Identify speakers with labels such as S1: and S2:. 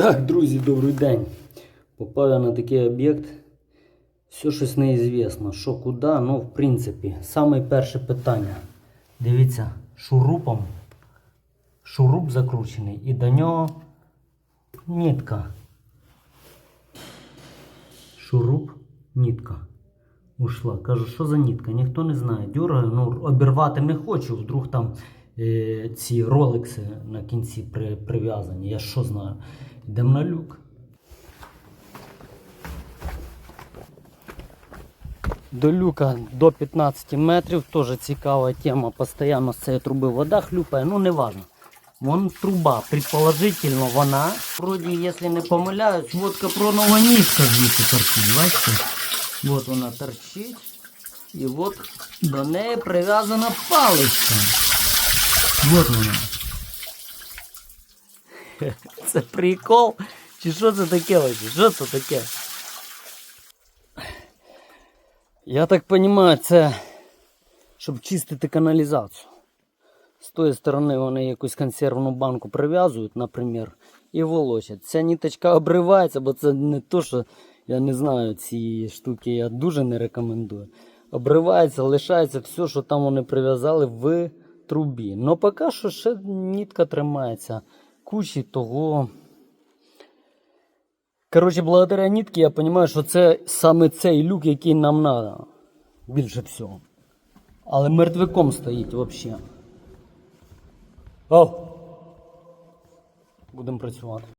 S1: Так, друзі, добрий день. Попав на такий об'єкт. Все щось неізвісно. Що куди, ну, в принципі, саме перше питання. Дивіться, шурупом. Шуруп закручений і до нього нитка. Шуруп, нитка. Ушла. Кажу, що за нитка? Ніхто не знає. Дюргаю, ну обірвати не хочу. Вдруг там е, ці роликси на кінці при, прив'язані. Я що знаю. Йдемо на люк. До люка до 15 метрів. Теж цікава тема. Постоянно з цієї труби вода хлюпає. Ну, не важно. Вон труба, предположительно, вона. Вроді, якщо не помиляюсь, вот капронова нитка звідси торчить. Бачите? Вот вона торчить. І от до неї прив'язана паличка. Вот вона. Це прикол? Чи що це таке? вообще? Що це таке? Я так розумію, це щоб чистити каналізацію. З тої сторони вони якусь консервну банку прив'язують, наприклад, і волочать. Ця ниточка обривається, бо це не то, що я не знаю, ці штуки я дуже не рекомендую. Обривається, лишається все, що там вони прив'язали в трубі. Но поки що ще нитка тримається. Кучі того. Коротше, благодаря нітки, я розумію, що це саме цей люк, який нам треба. Більше всього. Але мертвиком стоїть взагалі. О! Будемо працювати.